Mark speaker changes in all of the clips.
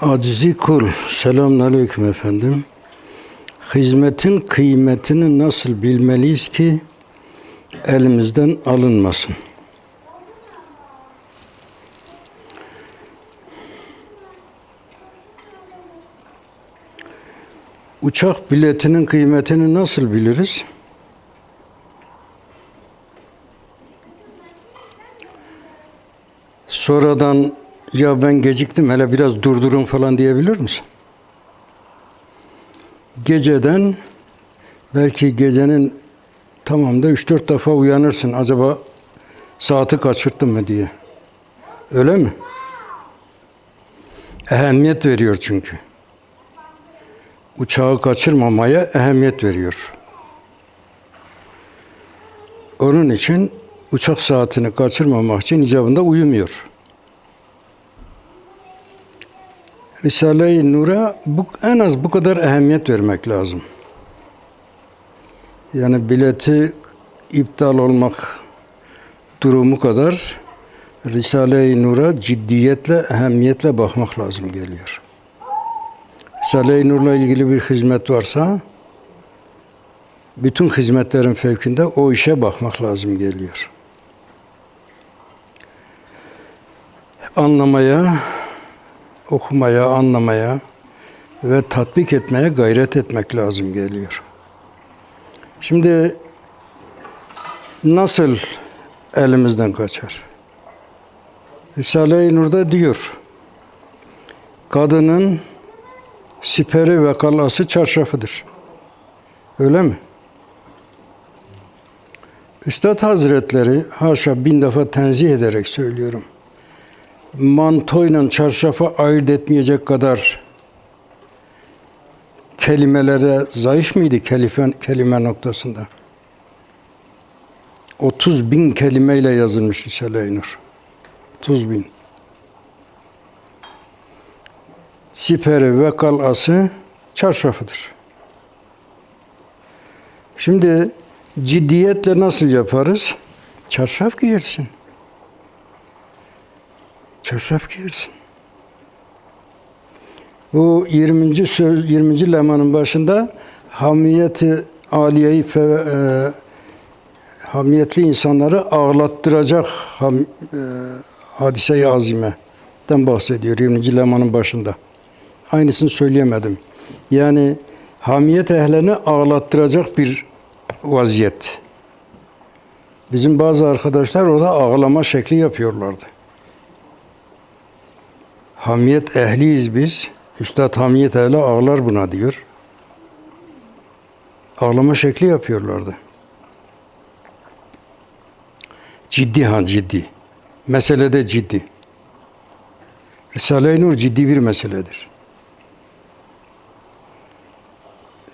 Speaker 1: Acizi kul. Selamun aleyküm efendim. Hizmetin kıymetini nasıl bilmeliyiz ki elimizden alınmasın? Uçak biletinin kıymetini nasıl biliriz? Sonradan ya ben geciktim hele biraz durdurun falan diyebilir misin? Geceden belki gecenin tamamda 3-4 defa uyanırsın acaba saati kaçırttım mı diye. Öyle mi? Ehemmiyet veriyor çünkü. Uçağı kaçırmamaya ehemmiyet veriyor. Onun için uçak saatini kaçırmamak için icabında uyumuyor. Risale-i Nur'a bu, en az bu kadar ehemmiyet vermek lazım. Yani bileti iptal olmak durumu kadar Risale-i Nur'a ciddiyetle, ehemmiyetle bakmak lazım geliyor. Risale-i Nur'la ilgili bir hizmet varsa bütün hizmetlerin fevkinde o işe bakmak lazım geliyor. Anlamaya, okumaya, anlamaya ve tatbik etmeye gayret etmek lazım geliyor. Şimdi nasıl elimizden kaçar? Risale-i Nur'da diyor, kadının siperi ve kalası çarşafıdır. Öyle mi? Üstad Hazretleri haşa bin defa tenzih ederek söylüyorum. Mantoyla çarşafı ayırt etmeyecek kadar kelimelere zayıf mıydı kelime, kelime noktasında? 30 bin kelimeyle yazılmış Risale-i Nur. 30 bin. Siperi ve kalası çarşafıdır. Şimdi ciddiyetle nasıl yaparız? Çarşaf giyersin. Çarşaf giyersin. Bu 20. söz 20. lemanın başında hamiyeti aliyeyi fe, e, hamiyetli insanları ağlattıracak ham, e, hadise-i azimeden bahsediyor 20. lemanın başında. Aynısını söyleyemedim. Yani hamiyet ehlini ağlattıracak bir vaziyet. Bizim bazı arkadaşlar orada ağlama şekli yapıyorlardı. Hamiyet ehliyiz biz. Üstad hamiyet ehli ağlar buna diyor. Ağlama şekli yapıyorlardı. Ciddi ha ciddi. Mesele de ciddi. Risale-i Nur ciddi bir meseledir.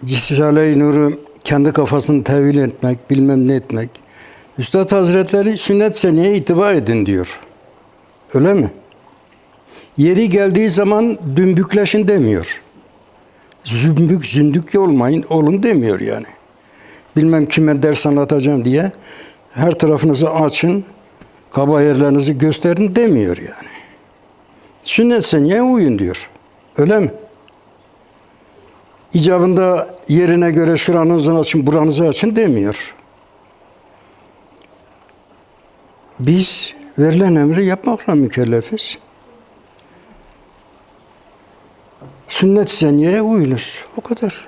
Speaker 1: Risale-i Nur'u kendi kafasını tevil etmek, bilmem ne etmek. Üstad Hazretleri sünnet seneye itibar edin diyor. Öyle mi? Yeri geldiği zaman dümbükleşin demiyor. Zümbük zündük olmayın, olun demiyor yani. Bilmem kime ders anlatacağım diye her tarafınızı açın, kaba yerlerinizi gösterin demiyor yani. Sünnet seneye uyun diyor. Öyle mi? İcabında yerine göre şuranızı açın, buranızı açın demiyor. Biz verilen emri yapmakla mükellefiz. Sünnet seniyeye uyunuz. O kadar.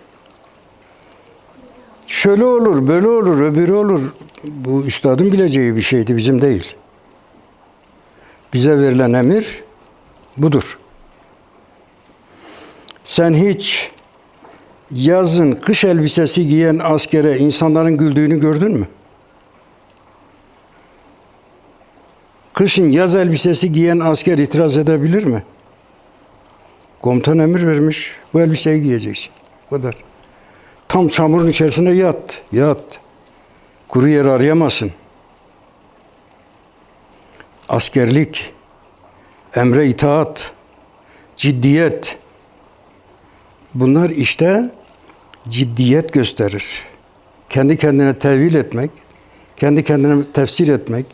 Speaker 1: Şöyle olur, böyle olur, öbürü olur. Bu üstadın bileceği bir şeydi, bizim değil. Bize verilen emir budur. Sen hiç yazın kış elbisesi giyen askere insanların güldüğünü gördün mü? Kışın yaz elbisesi giyen asker itiraz edebilir mi? Komutan emir vermiş. Bu elbiseyi giyeceksin. Bu kadar. Tam çamurun içerisinde yat. Yat. Kuru yer arayamasın. Askerlik, emre itaat, ciddiyet. Bunlar işte ciddiyet gösterir. Kendi kendine tevil etmek, kendi kendine tefsir etmek.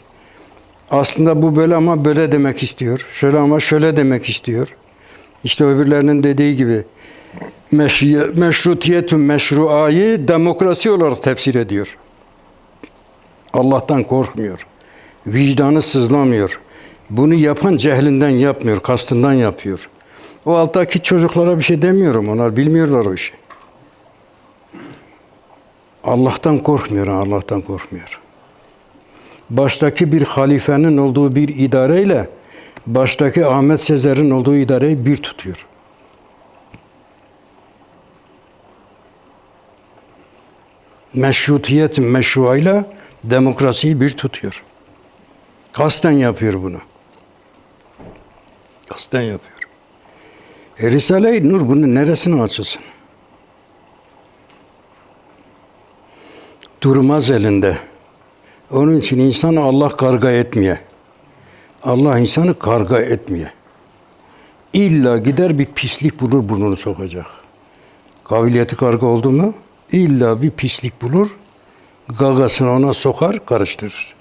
Speaker 1: Aslında bu böyle ama böyle demek istiyor. Şöyle ama şöyle demek istiyor. İşte öbürlerinin dediği gibi meşru- meşrutiyetün meşruayı demokrasi olarak tefsir ediyor. Allah'tan korkmuyor. Vicdanı sızlamıyor. Bunu yapan cehlinden yapmıyor, kastından yapıyor. O alttaki çocuklara bir şey demiyorum. Onlar bilmiyorlar o işi. Allah'tan korkmuyor, Allah'tan korkmuyor. Baştaki bir halifenin olduğu bir idareyle baştaki Ahmet Sezer'in olduğu idareyi bir tutuyor. Meşrutiyet meşruayla demokrasiyi bir tutuyor. Kasten yapıyor bunu. Kasten yapıyor. E Risale-i Nur bunun neresine açılsın? Durmaz elinde. Onun için insan Allah karga etmeye. Allah insanı karga etmeye. İlla gider bir pislik bulur burnunu sokacak. Kabiliyeti karga oldu mu illa bir pislik bulur. Gagasını ona sokar, karıştırır.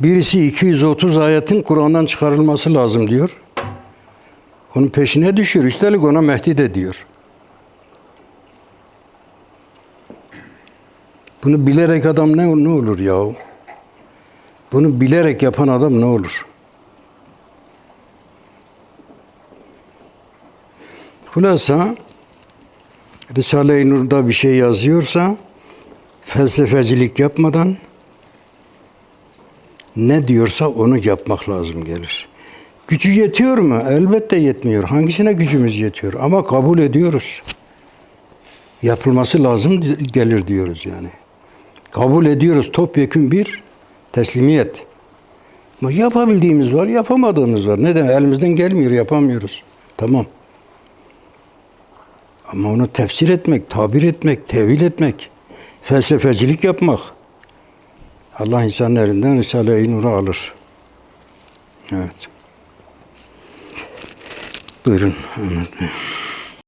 Speaker 1: Birisi 230 ayetin Kur'an'dan çıkarılması lazım diyor. Onun peşine düşür. Üstelik ona Mehdi de diyor. Bunu bilerek adam ne, ne olur ya? Bunu bilerek yapan adam ne olur? Hulasa Risale-i Nur'da bir şey yazıyorsa felsefecilik yapmadan ne diyorsa onu yapmak lazım gelir. Gücü yetiyor mu? Elbette yetmiyor. Hangisine gücümüz yetiyor? Ama kabul ediyoruz. Yapılması lazım gelir diyoruz yani. Kabul ediyoruz topyekun bir teslimiyet. Ama yapabildiğimiz var, yapamadığımız var. Neden? Elimizden gelmiyor, yapamıyoruz. Tamam. Ama onu tefsir etmek, tabir etmek, tevil etmek, felsefecilik yapmak. Allah insanın elinden Risale-i Nur'u alır. Evet. Buyurun Ahmet.